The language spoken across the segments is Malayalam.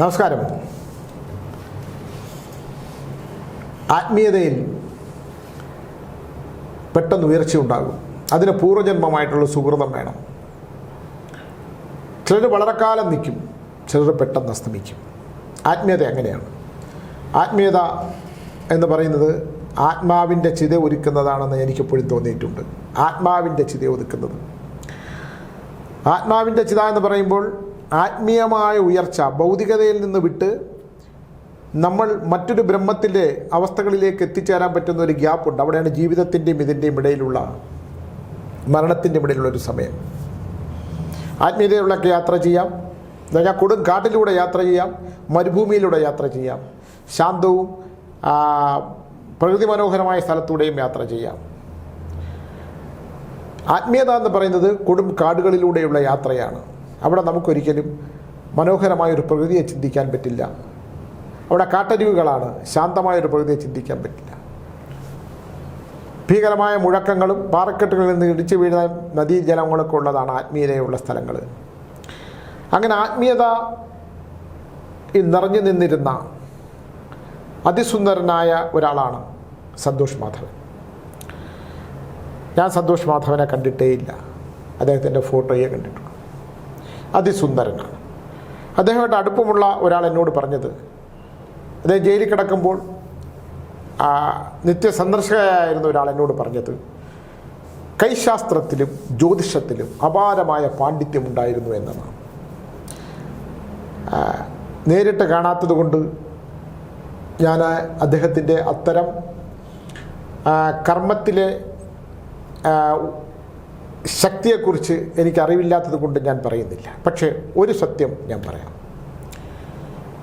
നമസ്കാരം. ആത്മീയതയിൽ പെട്ടെന്ന് ഉയർച്ചയുണ്ടാകും അതിന് പൂർവജന്മമായിട്ടുള്ള സുഹൃതം വേണം. ചിലർ വളരെ കാലം നിൽക്കും. ചിലർ പെട്ടെന്ന് അസ്തമിക്കും. ആത്മീയത അങ്ങനെയാണ് ആത്മീയത എന്ന് പറയുന്നത് ആത്മാവിന്റെ ചിത ഒരുക്കുന്നതാണെന്ന് എനിക്കെപ്പോഴും തോന്നിയിട്ടുണ്ട്. ആത്മാവിന്റെ ചിത ഒതുക്കുന്നത്. ആത്മാവിന്റെ ചിത എന്ന് പറയുമ്പോൾ ആത്മീയമായ ഉയർച്ച ഭൗതികതയിൽ നിന്ന് വിട്ട് നമ്മൾ മറ്റൊരു ബ്രഹ്മത്തിന്റെ അവസ്ഥകളിലേക്ക് എത്തിച്ചേരാൻ പറ്റുന്ന ഒരു ഗ്യാപ്പുണ്ട് അവിടെയാണ് ജീവിതത്തിന്റെയും ഇതിന്റെയും ഇടയിലുള്ള മരണത്തിന്റെ ഇടയിലുള്ള ഒരു സമയം. ആത്മീയതയിലൊക്കെ യാത്ര ചെയ്യാം. എന്നുവെച്ചാൽ കൊടും കാട്ടിലൂടെ യാത്ര ചെയ്യാം. മരുഭൂമിയിലൂടെ യാത്ര ചെയ്യാം. ശാന്തവും പ്രകൃതി മനോഹരമായ സ്ഥലത്തൂടെയും യാത്ര ചെയ്യാം. ആത്മീയത എന്ന് പറയുന്നത് കൊടും കാടുകളിലൂടെയുള്ള യാത്രയാണ്. അവിടെ നമുക്കൊരിക്കലും മനോഹരമായൊരു പ്രകൃതിയെ ചിന്തിക്കാൻ പറ്റില്ല. അവിടെ കാട്ടരുവികളാണ് ശാന്തമായൊരു പ്രകൃതിയെ ചിന്തിക്കാൻ പറ്റില്ല. ഭീകരമായ മുഴക്കങ്ങളും പാറക്കെട്ടുകളിൽ നിന്ന് ഇടിച്ചു വീഴുന്ന നദീജലങ്ങളൊക്കെ ഉള്ളതാണ് ആത്മീയതയുള്ള സ്ഥലങ്ങൾ അങ്ങനെ ആത്മീയത നിറഞ്ഞു നിന്നിരുന്ന അതിസുന്ദരനായ ഒരാളാണ് സന്തോഷ് മാധവൻ. ഞാൻ സന്തോഷ് മാധവനെ കണ്ടിട്ടേയില്ല. അദ്ദേഹത്തിന്റെ ഫോട്ടോയെ കണ്ടിട്ടുള്ളൂ. അതിസുന്ദരനാണ്. അദ്ദേഹമായിട്ട് അടുപ്പമുള്ള ഒരാൾ എന്നോട് പറഞ്ഞത് അദ്ദേഹം ജയിലിൽ കിടക്കുമ്പോൾ ആ, നിത്യസന്ദർശകയായിരുന്ന ഒരാൾ എന്നോട് പറഞ്ഞത് കൈശാസ്ത്രത്തിലും ജ്യോതിഷത്തിലും അപാരമായ പാണ്ഡിത്യമുണ്ടായിരുന്നു എന്നാണ്. നേരിട്ട് കാണാത്തത് കൊണ്ട് ഞാൻ അദ്ദേഹത്തിന്റെ അത്തരം കർമ്മത്തിലെ ശക്തിയെക്കുറിച്ച് എനിക്ക് അറിവില്ലാത്തത് കൊണ്ട് ഞാൻ പറയുന്നില്ല. പക്ഷേ ഒരു സത്യം ഞാൻ പറയാം.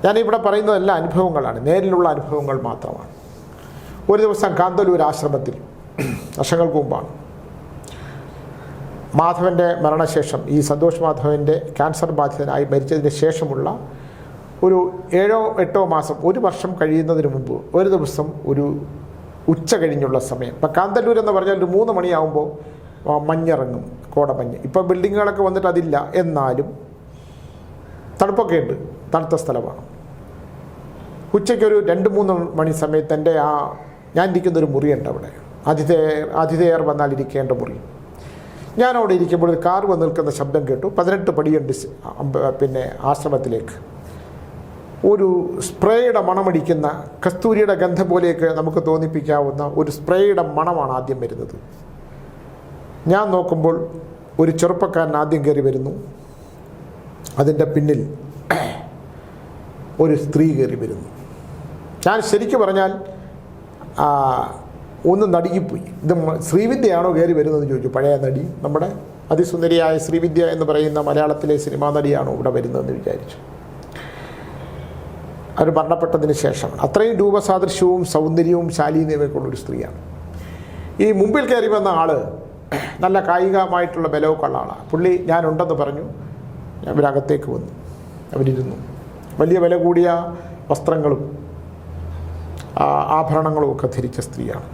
ഞാനിവിടെ പറയുന്നതെല്ലാം അനുഭവങ്ങളാണ്. നേരിലുള്ള അനുഭവങ്ങൾ മാത്രമാണ്. ഒരു ദിവസം കാന്തലൂർ ആശ്രമത്തിൽ വർഷങ്ങൾക്ക് മുമ്പാണ്. മാധവന്റെ മരണശേഷം ഈ സന്തോഷ് മാധവന്റെ ക്യാൻസർ ബാധിതനായി മരിച്ചതിന് ശേഷമുള്ള ഒരു ഏഴോ എട്ടോ മാസം ഒരു വർഷം കഴിയുന്നതിന് മുമ്പ് ഒരു ദിവസം ഒരു ഉച്ച കഴിഞ്ഞുള്ള സമയം. ഇപ്പം കാന്തല്ലൂർ എന്ന് പറഞ്ഞാൽ ഒരു മൂന്ന് മണിയാകുമ്പോൾ ആ, മഞ്ഞിറങ്ങും കോടമഞ്ഞ്. ഇപ്പോൾ ബിൽഡിങ്ങുകളൊക്കെ വന്നിട്ട് അതില്ല. എന്നാലും തണുപ്പൊക്കെ ഉണ്ട്. തണുത്ത സ്ഥലമാണ്. ഉച്ചയ്ക്കൊരു രണ്ട് മൂന്ന് മണി സമയത്ത് എന്റെ ആ ഞാൻ ഇരിക്കുന്ന ഒരു മുറിയുണ്ട് അവിടെ. ആതിഥേയർ അതിഥേയർ വന്നാൽ ഇരിക്കേണ്ട മുറി. ഞാൻ അവിടെ ഇരിക്കുമ്പോൾ ഒരു കാർ വന്ന് നിൽക്കുന്ന ശബ്ദം കേട്ടു. പതിനെട്ട് പടിയുണ്ട് പിന്നെ ആശ്രമത്തിലേക്ക്. ഒരു സ്പ്രേയുടെ മണമടിക്കുന്ന കസ്തൂരിയുടെ ഗന്ധം പോലെയൊക്കെ നമുക്ക് തോന്നിപ്പിക്കാവുന്ന ഒരു സ്പ്രേയുടെ മണമാണ് ആദ്യം വരുന്നത്. ഞാൻ നോക്കുമ്പോൾ ഒരു ചെറുപ്പക്കാരൻ ആദ്യം കയറി വരുന്നു. അതിന്റെ പിന്നിൽ ഒരു സ്ത്രീ കയറി വരുന്നു. ഞാൻ ശരിക്കു പറഞ്ഞാൽ ഒന്ന് നടുകിപ്പോയി ഇത് ശ്രീവിദ്യയാണോ കയറി വരുന്നതെന്ന് ചോദിച്ചു. പഴയ നടി നമ്മുടെ അതിസുന്ദരിയായ ശ്രീവിദ്യ എന്ന് പറയുന്ന മലയാളത്തിലെ സിനിമാ നടിയാണോ ഇവിടെ വരുന്നതെന്ന് വിചാരിച്ചു. അവർ മരണപ്പെട്ടതിന് ശേഷം അത്രയും രൂപസാദൃശ്യവും സൗന്ദര്യവും ശാലീനതയൊക്കെ ഉള്ളൊരു സ്ത്രീയാണ്. ഈ മുമ്പിൽ കയറി വന്ന ആൾ നല്ല കായികമായിട്ടുള്ള ബലമൊക്കെ ഉള്ള ആളാണ് പുള്ളി ഞാനുണ്ടെന്ന് പറഞ്ഞു. അവരകത്തേക്ക് വന്നു. അവരിരുന്നു. വലിയ വില കൂടിയ വസ്ത്രങ്ങളും ആഭരണങ്ങളും ഒക്കെ ധരിച്ച സ്ത്രീയാണ്.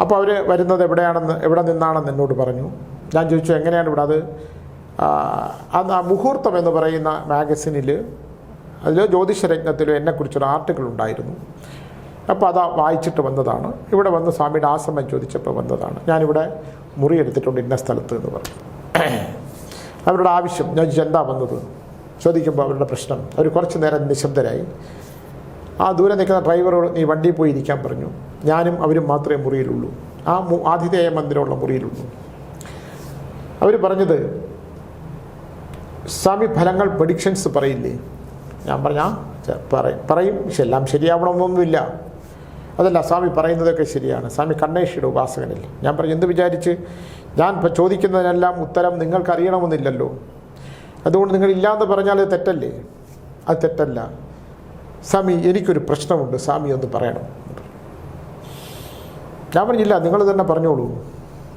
അപ്പോൾ അവർ വരുന്നത് എവിടെയാണെന്ന് എവിടെ നിന്നാണെന്ന് എന്നോട് പറഞ്ഞു. ഞാൻ ചോദിച്ചു എങ്ങനെയാണ് ഇവിടെ അത്? അന്ന് ആ മുഹൂർത്തം എന്ന് പറയുന്ന മാഗസിനിൽ അതിൽ ജ്യോതിഷരത്നത്തിലും എന്നെക്കുറിച്ചൊരു ആർട്ടിക്കിൾ ഉണ്ടായിരുന്നു. അപ്പോൾ അത് വായിച്ചിട്ട് വന്നതാണ്. ഇവിടെ വന്ന് സ്വാമിയുടെ ആശ്രമം ചോദിച്ചപ്പോൾ വന്നതാണ്. ഞാനിവിടെ മുറി എടുത്തിട്ടുണ്ട് ഇന്ന സ്ഥലത്ത് എന്ന് പറഞ്ഞു. അവരുടെ ആവശ്യം. ഞാൻ എന്താ വന്നത്? ചോദിക്കുമ്പോൾ അവരുടെ പ്രശ്നം. അവർ കുറച്ച് നേരം നിശബ്ദരായി. ആ ദൂരെ നിൽക്കുന്ന ഡ്രൈവറോട് നീ വണ്ടിയിൽ പോയി ഇരിക്കാൻ പറഞ്ഞു. ഞാനും അവരും മാത്രമേ മുറിയിലുള്ളൂ. ആ ആതിഥേയ മന്ദിരമുള്ള മുറിയിലുള്ളൂ. അവർ പറഞ്ഞത് സ്വാമി ഫലങ്ങൾ പ്രഡിക്ഷൻസ് പറയില്ലേ? ഞാൻ പറഞ്ഞാ പറയും. പക്ഷെ എല്ലാം ശരിയാവണമെന്നൊന്നുമില്ല. അതല്ല സ്വാമി പറയുന്നതൊക്കെ ശരിയാണ്. സ്വാമി കണ്ണേഷിയുടെ ഉപാസകനല്ലേ ഞാൻ പറഞ്ഞു എന്ത് വിചാരിച്ച്? ഞാൻ ഇപ്പോൾ ചോദിക്കുന്നതിനെല്ലാം ഉത്തരം നിങ്ങൾക്കറിയണമെന്നില്ലല്ലോ. അതുകൊണ്ട് നിങ്ങൾ ഇല്ലാന്ന് പറഞ്ഞാൽ അത് തെറ്റല്ലേ? അത് തെറ്റല്ല. സ്വാമി എനിക്കൊരു പ്രശ്നമുണ്ട്. സ്വാമി ഒന്ന് പറയണം. ഞാൻ പറഞ്ഞില്ല നിങ്ങൾ തന്നെ പറഞ്ഞോളൂ.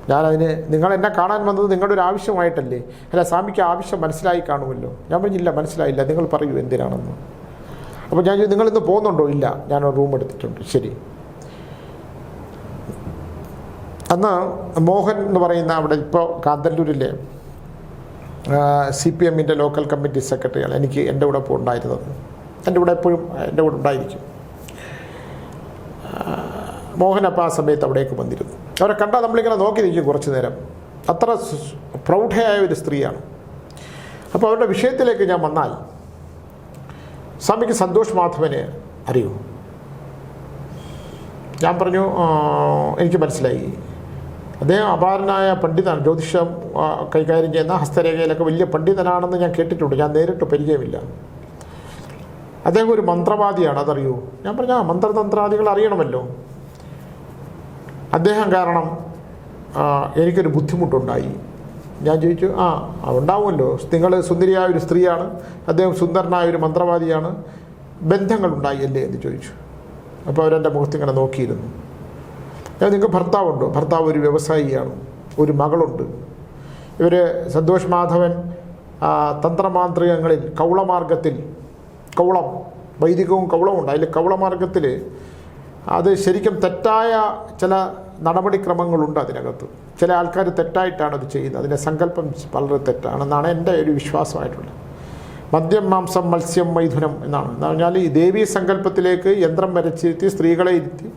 ഞാനതിന് നിങ്ങൾ എന്നെ കാണാൻ വന്നത് നിങ്ങളുടെ ഒരു ആവശ്യമായിട്ടല്ലേ? അല്ല സ്വാമിക്ക് ആവശ്യം മനസ്സിലായി കാണുമല്ലോ. ഞാൻ പറഞ്ഞില്ല മനസ്സിലായില്ല. നിങ്ങൾ പറയൂ എന്തിനാണെന്ന്. അപ്പോൾ ഞാൻ നിങ്ങൾ ഇന്ന് പോകുന്നുണ്ടോ? ഇല്ല ഞാൻ റൂം എടുത്തിട്ടുണ്ട്. ശരി. അന്ന് മോഹൻ എന്ന് പറയുന്ന അവിടെ ഇപ്പോൾ കാന്തല്ലൂരിലെ സി പി എമ്മിന്റെ ലോക്കൽ കമ്മിറ്റി സെക്രട്ടറിയാണ് എനിക്ക് എന്റെ കൂടെ ഇപ്പോൾ ഉണ്ടായിരുന്നത്. എന്റെ കൂടെ എപ്പോഴും എന്റെ കൂടെ ഉണ്ടായിരിക്കും. മോഹൻ അപ്പോൾ ആ സമയത്ത് അവിടേക്ക് വന്നിരുന്നു. അവരെ കണ്ടാൽ നമ്മളിങ്ങനെ നോക്കി നിൽക്കും കുറച്ച് നേരം. അത്ര പ്രൗഢയായ ഒരു സ്ത്രീയാണ്. അപ്പോൾ അവരുടെ വിഷയത്തിലേക്ക് ഞാൻ വന്നാൽ സ്വാമിക്ക് സന്തോഷ് മാധവനെ അറിയൂ. ഞാൻ പറഞ്ഞു എനിക്ക് മനസ്സിലായി. അദ്ദേഹം അപാരനായ പണ്ഡിതനാണ്. ജ്യോതിഷം കൈകാര്യം ചെയ്യുന്ന ഹസ്തരേഖയിലൊക്കെ വലിയ പണ്ഡിതനാണെന്ന് ഞാൻ കേട്ടിട്ടുണ്ട്. ഞാൻ നേരിട്ട് പരിചയമില്ല. അദ്ദേഹം ഒരു മന്ത്രവാദിയാണ് അതറിയൂ. ഞാൻ പറഞ്ഞ മന്ത്രതന്ത്രാദികൾ അറിയണമല്ലോ. അദ്ദേഹം കാരണം എനിക്കൊരു ബുദ്ധിമുട്ടുണ്ടായി. ഞാൻ ചോദിച്ചു ആ ഉണ്ടാവുമല്ലോ നിങ്ങൾ സുന്ദരിയായ ഒരു സ്ത്രീയാണ്. അദ്ദേഹം സുന്ദരനായ ഒരു മന്ത്രവാദിയാണ്. ബന്ധങ്ങളുണ്ടായി അല്ലേ എന്ന് ചോദിച്ചു. അപ്പോൾ അവരെന്റെ മുഖത്ത് ഇങ്ങനെ നോക്കിയിരുന്നു. ഞാൻ നിങ്ങൾക്ക് ഭർത്താവുണ്ടോ? ഭർത്താവ് ഒരു വ്യവസായിയാണ്. ഒരു മകളുണ്ട്. ഇവർ സന്തോഷ് മാധവൻ തന്ത്രമാന്ത്രികങ്ങളിൽ കൗളമാർഗത്തിൽ കൗളം വൈദികവും കൗളവും ഉണ്ട് അതിൽ കൗളമാർഗത്തിൽ അത് ശരിക്കും തെറ്റായ ചില നടപടിക്രമങ്ങളുണ്ട് അതിനകത്ത്. ചില ആൾക്കാർ തെറ്റായിട്ടാണ് അത് ചെയ്യുന്നത്. അതിന്റെ സങ്കല്പം വളരെ തെറ്റാണെന്നാണ് എന്റെ ഒരു വിശ്വാസമായിട്ടുള്ളത്. മദ്യം മാംസം മത്സ്യം മൈഥുനം എന്നാണ്. എന്ന് പറഞ്ഞാൽ ഈ ദേവീ സങ്കല്പത്തിലേക്ക് യന്ത്രം വരച്ചിരുത്തി സ്ത്രീകളെ ഇരുത്തി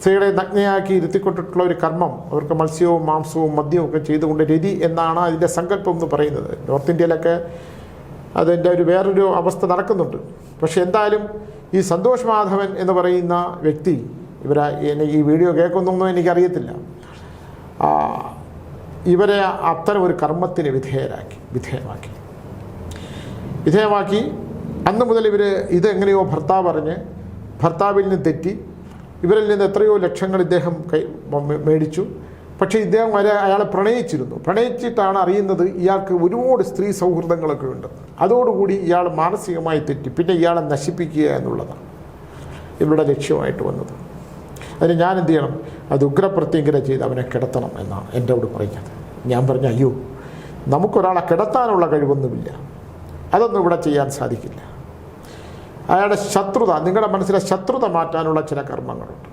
സ്ത്രീകളെ നഗ്നയാക്കി ഇരുത്തിക്കൊണ്ടിട്ടുള്ള ഒരു കർമ്മം അവർക്ക് മത്സ്യവും മാംസവും മദ്യവും ഒക്കെ ചെയ്തുകൊണ്ട് രതി എന്നാണ് അതിന്റെ സങ്കല്പം എന്ന് പറയുന്നത്. നോർത്ത് ഇന്ത്യയിലൊക്കെ അതിന്റെ ഒരു വേറൊരു അവസ്ഥ നടക്കുന്നുണ്ട്. പക്ഷെ എന്തായാലും ഈ സന്തോഷ് മാധവൻ എന്ന് പറയുന്ന വ്യക്തി ഇവരെ എനിക്ക് ഈ വീഡിയോ കേൾക്കുന്നൊന്നും എനിക്കറിയത്തില്ല. ഇവരെ അത്തരം ഒരു കർമ്മത്തിന് വിധേയരാക്കി വിധേയമാക്കി. വിധേയമാക്കി അന്ന് മുതൽ ഇവർ ഇതെങ്ങനെയോ ഭർത്താവ് പറഞ്ഞ് ഭർത്താവിൽ നിന്ന് തെറ്റി ഇവരിൽ നിന്ന് എത്രയോ ലക്ഷങ്ങൾ ഇദ്ദേഹം കൈ മേടിച്ചു. പക്ഷേ ഇദ്ദേഹം വരെ അയാളെ പ്രണയിച്ചിരുന്നു. പ്രണയിച്ചിട്ടാണ് അറിയുന്നത് ഇയാൾക്ക് ഒരുപാട് സ്ത്രീ സൗഹൃദങ്ങളൊക്കെ ഉണ്ട്. അതോടുകൂടി ഇയാൾ മാനസികമായി തെറ്റി പിന്നെ ഇയാളെ നശിപ്പിക്കുക എന്നുള്ളതാണ് ഇവരുടെ ലക്ഷ്യമായിട്ട് വന്നത്. അതിന് ഞാൻ എന്ത് ചെയ്യണം? അത് ഉഗ്രപ്രത്യങ്കര ചെയ്ത് അവനെ കിടത്തണം എന്നാണ് എന്റെ അവിടെ പറയുന്നത്. ഞാൻ പറഞ്ഞു അയ്യോ നമുക്കൊരാളെ കിടത്താനുള്ള കഴിവൊന്നുമില്ല. അതൊന്നും ഇവിടെ ചെയ്യാൻ സാധിക്കില്ല. അയാളുടെ ശത്രുത നിങ്ങളുടെ മനസ്സിലെ ശത്രുത മാറ്റാനുള്ള ചില കർമ്മങ്ങളുണ്ട്.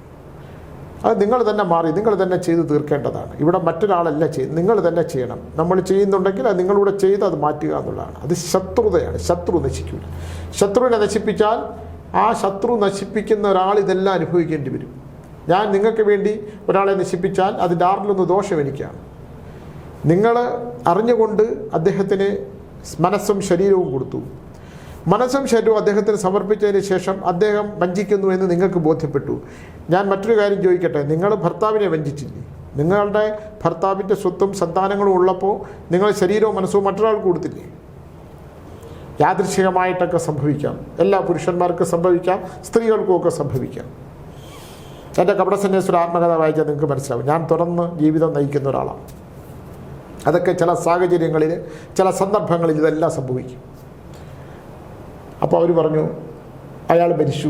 അത് നിങ്ങൾ തന്നെ മാറി നിങ്ങൾ തന്നെ ചെയ്ത് തീർക്കേണ്ടതാണ്. ഇവിടെ മറ്റൊരാളല്ല ചെയ് നിങ്ങൾ തന്നെ ചെയ്യണം. നമ്മൾ ചെയ്യുന്നുണ്ടെങ്കിൽ അത് നിങ്ങളിവിടെ ചെയ്ത് അത് മാറ്റുക എന്നുള്ളതാണ്. അത് ശത്രുതയാണ്. ശത്രു നശിക്കില്ല ശത്രുവിനെ നശിപ്പിച്ചാൽ ആ ശത്രു നശിപ്പിക്കുന്ന ഒരാൾ ഇതെല്ലാം അനുഭവിക്കേണ്ടി വരും. ഞാൻ നിങ്ങൾക്ക് വേണ്ടി ഒരാളെ നശിപ്പിച്ചാൽ അതിന്റെ ആറിലൊന്ന് ദോഷം എനിക്കാണ് നിങ്ങൾ അറിഞ്ഞുകൊണ്ട് അദ്ദേഹത്തിന് മനസ്സും ശരീരവും കൊടുത്തു. മനസ്സും ശരീരവും അദ്ദേഹത്തിന് സമർപ്പിച്ചതിന് ശേഷം അദ്ദേഹം വഞ്ചിക്കുന്നു എന്ന് നിങ്ങൾക്ക് ബോധ്യപ്പെട്ടു. ഞാൻ മറ്റൊരു കാര്യം ചോദിക്കട്ടെ? നിങ്ങൾ ഭർത്താവിനെ വഞ്ചിച്ചില്ലേ? നിങ്ങളുടെ ഭർത്താവിന്റെ സ്വത്തും സന്താനങ്ങളും ഉള്ളപ്പോൾ നിങ്ങൾ ശരീരവും മനസ്സും മറ്റൊരാൾ കൊടുത്തില്ലേ? യാദൃശികമായിട്ടൊക്കെ സംഭവിക്കാം. എല്ലാ പുരുഷന്മാർക്കും സംഭവിക്കാം സ്ത്രീകൾക്കും ഒക്കെ സംഭവിക്കാം. എന്റെ കപടസന്യാസൊരു ആത്മകഥ വായിച്ചാൽ നിങ്ങൾക്ക് മനസ്സിലാവും. ഞാൻ തുറന്ന് ജീവിതം നയിക്കുന്ന ഒരാളാണ്. അതൊക്കെ ചില സാഹചര്യങ്ങളിൽ ചില സന്ദർഭങ്ങളിൽ ഇതെല്ലാം സംഭവിക്കും. അപ്പോൾ അവർ പറഞ്ഞു അയാൾ മരിച്ചു.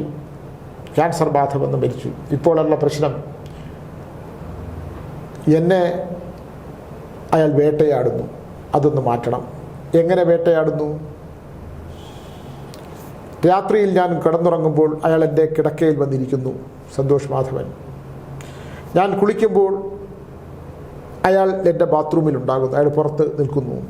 ക്യാൻസർ ബാധ വന്ന് മരിച്ചു. ഇപ്പോഴുള്ള പ്രശ്നം എന്നെ അയാൾ വേട്ടയാടുന്നു. അതൊന്ന് മാറ്റണം. എങ്ങനെ വേട്ടയാടുന്നു? രാത്രിയിൽ ഞാൻ കിടന്നുറങ്ങുമ്പോൾ അയാൾ എന്റെ കിടക്കയിൽ വന്നിരിക്കുന്നു. സന്തോഷ് മാധവൻ ഞാൻ കുളിക്കുമ്പോൾ അയാൾ എന്റെ ബാത്റൂമിൽ ഉണ്ടാകുന്നു അയാൾ പുറത്ത് നിൽക്കുന്നു.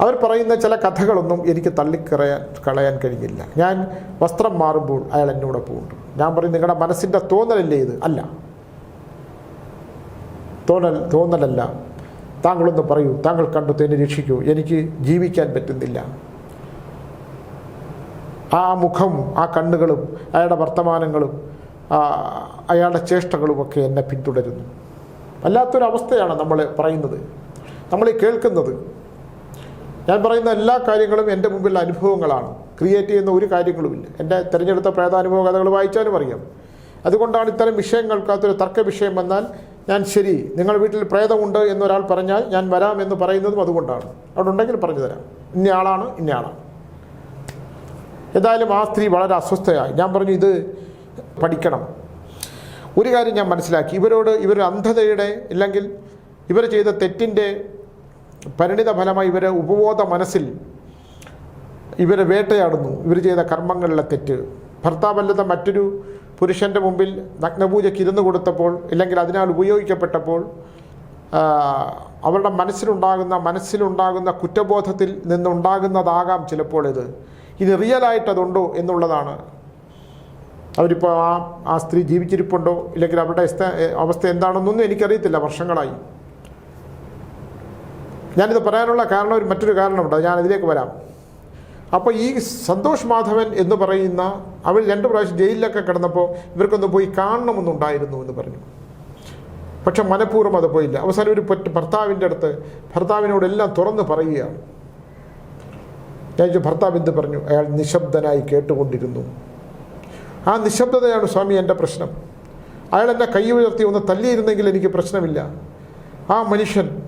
അവർ പറയുന്ന ചില കഥകളൊന്നും എനിക്ക് തള്ളിക്കറയാൻ കളയാൻ കഴിഞ്ഞില്ല ഞാൻ വസ്ത്രം മാറുമ്പോൾ അയാൾ എന്നോട് ഉണ്ട്. ഞാൻ പറയും നിങ്ങളുടെ മനസ്സിന്റെ തോന്നലല്ലേ ഇത്? അല്ല. തോന്നൽ തോന്നലല്ല. താങ്കളൊന്ന് പറയൂ താങ്കൾ കണ്ടു എന്നെ രക്ഷിക്കൂ. എനിക്ക് ജീവിക്കാൻ പറ്റുന്നില്ല. ആ മുഖവും ആ കണ്ണുകളും അയാളുടെ വർത്തമാനങ്ങളും അയാളുടെ ചേഷ്ടകളുമൊക്കെ എന്നെ പിന്തുടരുന്നു. വല്ലാത്തൊരവസ്ഥയാണ് നമ്മൾ പറയുന്നത്. നമ്മൾ കേൾക്കുന്നത്. ഞാൻ പറയുന്ന എല്ലാ കാര്യങ്ങളും എന്റെ മുമ്പിൽ അനുഭവങ്ങളാണ്. ക്രിയേറ്റ് ചെയ്യുന്ന ഒരു കാര്യങ്ങളുമില്ല. എന്റെ തിരഞ്ഞെടുത്ത പ്രേതാനുഭവ കഥകൾ വായിച്ചാലും അറിയാം. അതുകൊണ്ടാണ് ഇത്തരം വിഷയങ്ങൾക്കകത്തൊരു തർക്ക വിഷയം വന്നാൽ ഞാൻ ശരി നിങ്ങൾ വീട്ടിൽ പ്രേതമുണ്ട് എന്നൊരാൾ പറഞ്ഞാൽ ഞാൻ വരാം എന്ന് പറയുന്നതും അതുകൊണ്ടാണ്. അവിടെ ഉണ്ടെങ്കിൽ പറഞ്ഞു തരാം. ഇന്നയാളാണ് ആളാണ് ഇന്ന ആളാണ്. ഏതായാലും ആ സ്ത്രീ വളരെ അസ്വസ്ഥയായി. ഞാൻ പറഞ്ഞു ഇത് പഠിക്കണം. ഒരു കാര്യം ഞാൻ മനസ്സിലാക്കി. ഇവരോട് ഇവർ അന്ധതയുടെ ഇല്ലെങ്കിൽ ഇവർ ചെയ്ത തെറ്റിന്റെ പരിണിത ഫലമായി ഇവരെ ഉപബോധ മനസ്സിൽ ഇവരെ വേട്ടയാടുന്നു. ഇവർ ചെയ്ത കർമ്മങ്ങളിലെ തെറ്റ്. ഭർത്താവല്ലത മറ്റൊരു പുരുഷന്റെ മുമ്പിൽ നഗ്നപൂജയ്ക്ക് ഇരുന്ന് കൊടുത്തപ്പോൾ ഇല്ലെങ്കിൽ അതിനാൽ ഉപയോഗിക്കപ്പെട്ടപ്പോൾ അവരുടെ മനസ്സിലുണ്ടാകുന്ന മനസ്സിലുണ്ടാകുന്ന കുറ്റബോധത്തിൽ നിന്നുണ്ടാകുന്നതാകാം ചിലപ്പോൾ ഇത്. ഇനി റിയലായിട്ട് അതുണ്ടോ എന്നുള്ളതാണ്. അവരിപ്പോൾ ആ ആ സ്ത്രീ ജീവിച്ചിരിപ്പുണ്ടോ? ഇല്ലെങ്കിൽ അവരുടെ അവസ്ഥ എന്താണെന്നൊന്നും എനിക്കറിയത്തില്ല വർഷങ്ങളായി. ഞാനിത് പറയാനുള്ള കാരണം ഒരു മറ്റൊരു കാരണമുണ്ട്. ഞാൻ അതിലേക്ക് വരാം. അപ്പോൾ ഈ സന്തോഷ് മാധവൻ എന്ന് പറയുന്ന അവർ രണ്ട് പ്രാവശ്യം ജയിലിലൊക്കെ കിടന്നപ്പോൾ ഇവർക്കൊന്ന് പോയി കാണണമെന്നുണ്ടായിരുന്നു എന്ന് പറഞ്ഞു. പക്ഷെ മനഃപൂർവം അത് പോയില്ല. അവസാനം ഒരു ഭർത്താവിന്റെ അടുത്ത് ഭർത്താവിനോടെല്ലാം തുറന്ന് പറയുകയാണ്. ഞാൻ ഭർത്താവ് എന്ത് പറഞ്ഞു? അയാൾ നിശബ്ദനായി കേട്ടുകൊണ്ടിരുന്നു. ആ നിശബ്ദതയാണ് സ്വാമി എന്റെ പ്രശ്നം. അയാൾ എന്നെ കൈ ഉയർത്തി ഒന്ന് തല്ലിയിരുന്നെങ്കിൽ എനിക്ക് പ്രശ്നമില്ല. ആ മനുഷ്യൻ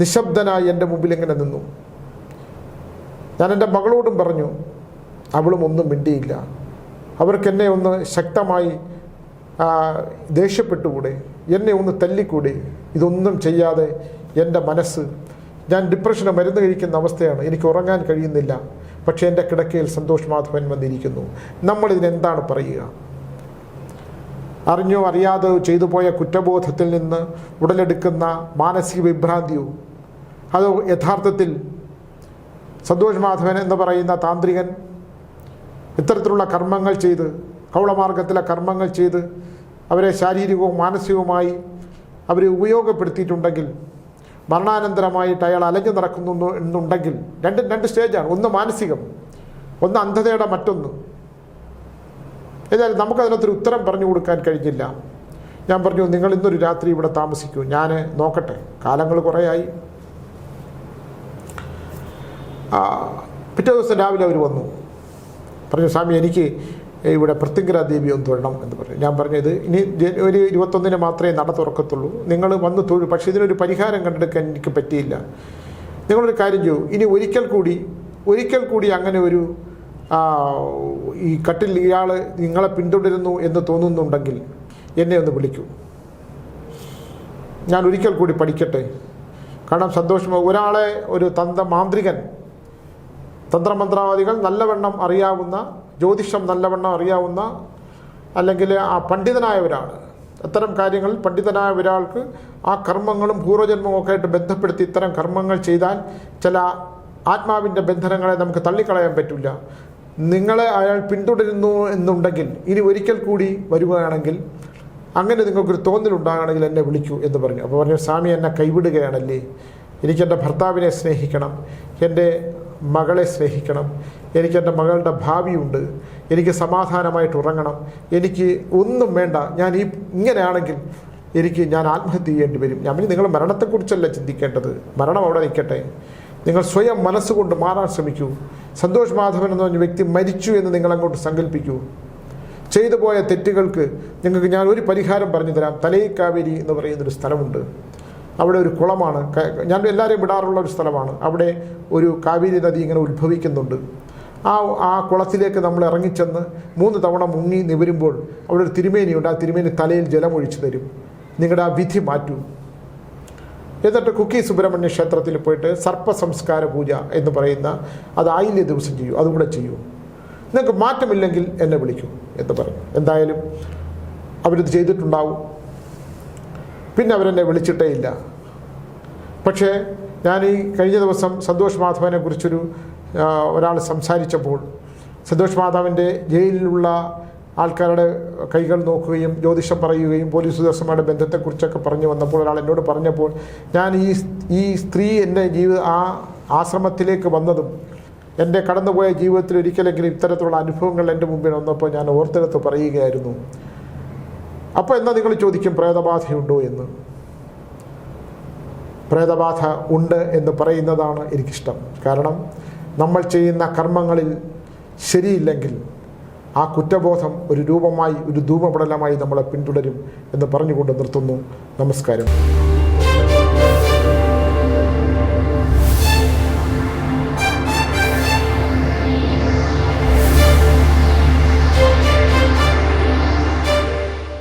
നിശബ്ദനായി എന്റെ മുമ്പിൽ ഇങ്ങനെ നിന്നു. ഞാൻ എന്റെ മകളോടും പറഞ്ഞു അവളും ഒന്നും മിണ്ടിയില്ല. അവർക്ക് എന്നെ ഒന്ന് ശക്തമായി ദേഷ്യപ്പെട്ടുകൂടെ? എന്നെ ഒന്ന് തല്ലിക്കൂടെ? ഇതൊന്നും ചെയ്യാതെ എന്റെ മനസ്സ് ഞാൻ ഡിപ്രഷന് മരുന്ന് കഴിക്കുന്ന അവസ്ഥയാണ്. എനിക്ക് ഉറങ്ങാൻ കഴിയുന്നില്ല. പക്ഷേ എന്റെ കിടക്കയിൽ സന്തോഷ് മാധവൻ വന്നിരിക്കുന്നു. നമ്മളിതിനെന്താണ് പറയുക? അറിഞ്ഞോ അറിയാതെ ചെയ്തു പോയ കുറ്റബോധത്തിൽ നിന്ന് ഉടലെടുക്കുന്ന മാനസിക വിഭ്രാന്തിയോ? അതോ യഥാർത്ഥത്തിൽ സന്തോഷ് മാധവൻ എന്ന് പറയുന്ന താന്ത്രികൻ ഇത്തരത്തിലുള്ള കർമ്മങ്ങൾ ചെയ്ത് കൗളമാർഗത്തിലെ കർമ്മങ്ങൾ ചെയ്ത് അവരെ ശാരീരികവും മാനസികവുമായി അവരെ ഉപയോഗപ്പെടുത്തിയിട്ടുണ്ടെങ്കിൽ മരണാനന്തരമായിട്ട് അയാൾ അലഞ്ഞു നടക്കുന്നു എന്നുണ്ടെങ്കിൽ രണ്ട് രണ്ട് സ്റ്റേജാണ്. ഒന്ന് മാനസികം ഒന്ന് അന്ധതയുടെ മറ്റൊന്ന്. ഏതായാലും നമുക്കതിനകത്തൊരു ഉത്തരം പറഞ്ഞു കൊടുക്കാൻ കഴിഞ്ഞില്ല. ഞാൻ പറഞ്ഞു നിങ്ങൾ ഇന്നൊരു രാത്രി ഇവിടെ താമസിക്കൂ. ഞാൻ നോക്കട്ടെ. കാലങ്ങൾ കുറേയായി. പിറ്റേ ദിവസം രാവിലെ അവർ വന്നു. പറഞ്ഞു സ്വാമി എനിക്ക് ഇവിടെ പൃഥ്വിങ്കര ദേവി ഒന്ന് തൊഴണം എന്ന് പറഞ്ഞു ഞാൻ പറഞ്ഞത് ഇനി ജനുവരി ഇരുപത്തൊന്നിന് മാത്രമേ നട തുറക്കത്തുള്ളൂ. നിങ്ങൾ വന്ന് തൊഴു. പക്ഷേ ഇതിനൊരു പരിഹാരം കണ്ടെടുക്കാൻ എനിക്ക് പറ്റിയില്ല. നിങ്ങളൊരു കാര്യം ചെയ്യൂ. ഇനി ഒരിക്കൽ കൂടി ഒരിക്കൽ കൂടി അങ്ങനെ ഒരു ഈ കട്ടിൽ ഇയാൾ നിങ്ങളെ പിന്തുടരുന്നു എന്ന് തോന്നുന്നുണ്ടെങ്കിൽ എന്നെ ഒന്ന് വിളിക്കൂ. ഞാൻ ഒരിക്കൽ കൂടി പഠിക്കട്ടെ. കാരണം സന്തോഷം ഒരാളെ ഒരു തന്ത മാന്ത്രികൻ തന്ത്രമന്ത്രവാദികൾ നല്ലവണ്ണം അറിയാവുന്ന ജ്യോതിഷം നല്ലവണ്ണം അറിയാവുന്ന അല്ലെങ്കിൽ ആ പണ്ഡിതനായ ഒരാൾ അത്തരം കാര്യങ്ങളിൽ പണ്ഡിതനായ ഒരാൾക്ക് ആ കർമ്മങ്ങളും പൂർവജന്മവും ഒക്കെ ആയിട്ട് ബന്ധപ്പെടുത്തി ഇത്തരം കർമ്മങ്ങൾ ചെയ്താൽ ചില ആത്മാവിന്റെ ബന്ധനങ്ങളെ നമുക്ക് തള്ളിക്കളയാൻ പറ്റില്ല. നിങ്ങളെ അയാൾ പിന്തുടരുന്നു എന്നുണ്ടെങ്കിൽ ഇനി ഒരിക്കൽ കൂടി വരികയാണെങ്കിൽ അങ്ങനെ നിങ്ങൾക്കൊരു തോന്നലുണ്ടാകണമെങ്കിൽ എന്നെ വിളിക്കൂ എന്ന് പറഞ്ഞു. അപ്പോൾ പറഞ്ഞു സ്വാമി എന്നെ കൈവിടുകയാണല്ലേ? എനിക്കെന്റെ ഭർത്താവിനെ സ്നേഹിക്കണം. എന്റെ മകളെ സ്നേഹിക്കണം. എനിക്ക് എന്റെ മകളുടെ ഭാവിയുണ്ട്. എനിക്ക് സമാധാനമായിട്ട് ഉറങ്ങണം. എനിക്ക് ഒന്നും വേണ്ട. ഞാൻ ഈ ഇങ്ങനെയാണെങ്കിൽ എനിക്ക് ഞാൻ ആത്മഹത്യ ചെയ്യേണ്ടി വരും. ഞാൻ നിങ്ങൾ മരണത്തെക്കുറിച്ചല്ല ചിന്തിക്കേണ്ടത്? മരണം അവിടെ നിൽക്കട്ടെ. നിങ്ങൾ സ്വയം മനസ്സുകൊണ്ട് മാറാൻ ശ്രമിക്കൂ. സന്തോഷ് മാധവൻ എന്ന് പറഞ്ഞ വ്യക്തി മരിച്ചു എന്ന് നിങ്ങൾ അങ്ങോട്ട് സങ്കല്പിക്കൂ. ചെയ്തു പോയ തെറ്റുകൾക്ക് നിങ്ങൾക്ക് ഞാൻ ഒരു പരിഹാരം പറഞ്ഞു തരാം. തലയിക്കാവേരി എന്ന് പറയുന്നൊരു സ്ഥലമുണ്ട്. അവിടെ ഒരു കുളമാണ്. ഞാൻ എല്ലാവരെയും വിടാറുള്ള ഒരു സ്ഥലമാണ്. അവിടെ ഒരു കാവേരി നദി ഇങ്ങനെ ഉത്ഭവിക്കുന്നുണ്ട്. ആ ആ കുളത്തിലേക്ക് നമ്മൾ ഇറങ്ങിച്ചെന്ന് മൂന്ന് തവണ മുങ്ങി നിവരുമ്പോൾ അവിടെ ഒരു തിരുമേനിയുണ്ട്. ആ തിരുമേനി തലയിൽ ജലമൊഴിച്ചു തരും. നിങ്ങളുടെ ആ വിധി മാറ്റൂ. എന്നിട്ട് കുക്കി സുബ്രഹ്മണ്യ ക്ഷേത്രത്തിൽ പോയിട്ട് സർപ്പ സംസ്കാര പൂജ എന്ന് പറയുന്ന അത് ആയില്യ ദിവസം ചെയ്യൂ. അതും കൂടെ ചെയ്യൂ. നിങ്ങൾക്ക് മാറ്റമില്ലെങ്കിൽ എന്നെ വിളിക്കൂ എന്ന് പറഞ്ഞു. എന്തായാലും അവരിത് ചെയ്തിട്ടുണ്ടാവും. പിന്നെ അവരെന്നെ വിളിച്ചിട്ടേ ഇല്ല. പക്ഷേ ഞാൻ ഈ കഴിഞ്ഞ ദിവസം സന്തോഷ് മാധവനെ കുറിച്ചൊരു ഒരാൾ സംസാരിച്ചപ്പോൾ സന്തോഷ് മാധവന്റെ ജയിലിലുള്ള ആൾക്കാരുടെ കൈകൾ നോക്കുകയും ജ്യോതിഷം പറയുകയും പോലീസ് ഉദ്യോഗസ്ഥന്മാരുടെ ബന്ധത്തെക്കുറിച്ചൊക്കെ പറഞ്ഞു വന്നപ്പോൾ ഒരാൾ എന്നോട് പറഞ്ഞപ്പോൾ ഞാൻ ഈ ഈ സ്ത്രീ എന്റെ ജീവിത ആ ആശ്രമത്തിലേക്ക് വന്നതും എന്റെ കടന്നുപോയ ജീവിതത്തിൽ ഒരിക്കലെങ്കിലും ഇത്തരത്തിലുള്ള അനുഭവങ്ങൾ എന്റെ മുമ്പിൽ വന്നപ്പോൾ ഞാൻ ഓർത്തെടുത്ത് പറയുകയായിരുന്നു. അപ്പോൾ എന്നാൽ നിങ്ങൾ ചോദിക്കും പ്രേതബാധയുണ്ടോ എന്ന്? പ്രേതബാധ ഉണ്ട് എന്ന് പറയുന്നതാണ് എനിക്കിഷ്ടം. കാരണം നമ്മൾ ചെയ്യുന്ന കർമ്മങ്ങളിൽ ശരിയില്ലെങ്കിൽ ആ കുറ്റബോധം ഒരു രൂപമായി ഒരു ധൂമപടലമായി നമ്മളെ പിന്തുടരും എന്ന് പറഞ്ഞുകൊണ്ട് നിർത്തുന്നു. നമസ്കാരം.